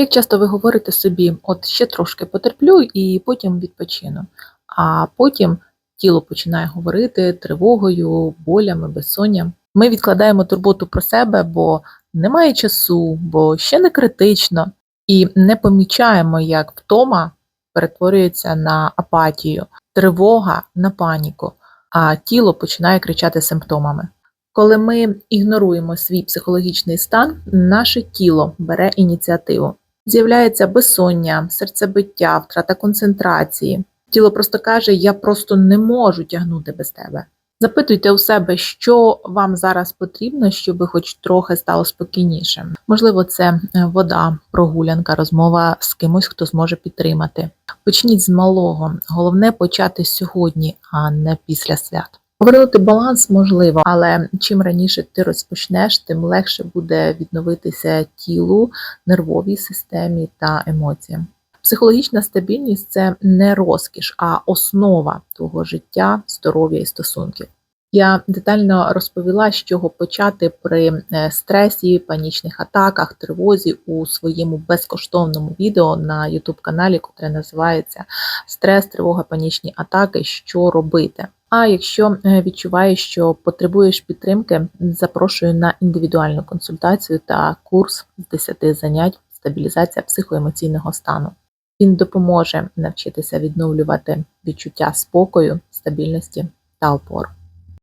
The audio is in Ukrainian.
Як часто ви говорите собі, от ще трошки потерплю і потім відпочину, а потім тіло починає говорити тривогою, болями, безсонням. Ми відкладаємо турботу про себе, бо немає часу, бо ще не критично, і не помічаємо, як втома перетворюється на апатію, тривога на паніку, а тіло починає кричати симптомами. Коли ми ігноруємо свій психологічний стан, наше тіло бере ініціативу. З'являється безсоння, серцебиття, втрата концентрації. Тіло просто каже: Я просто не можу тягнути без тебе. Запитуйте у себе, що вам зараз потрібно, щоб хоч трохи стало спокійніше. Можливо, це е, вода, прогулянка, розмова з кимось, хто зможе підтримати. Почніть з малого. Головне почати сьогодні, а не після свят. Повернути баланс можливо, але чим раніше ти розпочнеш, тим легше буде відновитися тілу, нервовій системі та емоціям. Психологічна стабільність це не розкіш, а основа твого життя, здоров'я і стосунків. Я детально розповіла, з чого почати при е, стресі, панічних атаках, тривозі у своєму безкоштовному відео на YouTube каналі, котре називається Стрес, тривога, панічні атаки. Що робити? А якщо е, відчуваєш, що потребуєш підтримки, запрошую на індивідуальну консультацію та курс з 10 занять стабілізація психоемоційного стану. Він допоможе навчитися відновлювати відчуття спокою, стабільності та опору.